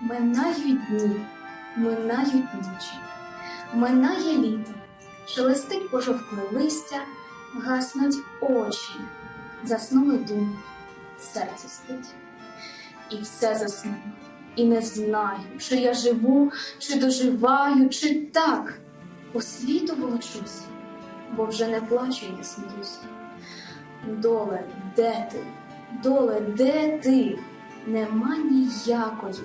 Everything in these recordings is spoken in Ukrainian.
Минають дні, минають ночі, минає літо, шелестить пожовкле листя, гаснуть очі, заснули думки, серце спить. І все заснуло, і не знаю, чи я живу, чи доживаю, чи так. По світу волочусь, бо вже не плачу і не сміюсь. Доле, де ти? Доле, де ти? Нема ніякої.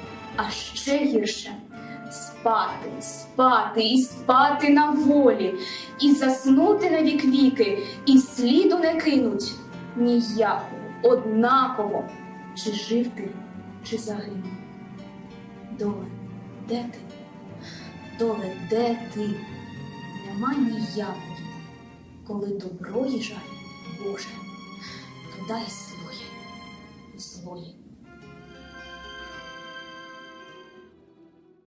а ще гірше спати, спати і спати на волі, і заснути на вік віки, і сліду не кинуть ніякого, однаково, чи жив ти, чи загинув. Доле, де ти? Доле, де ти? Нема ніякої, коли доброї жаль, Боже, то дай злої, злої.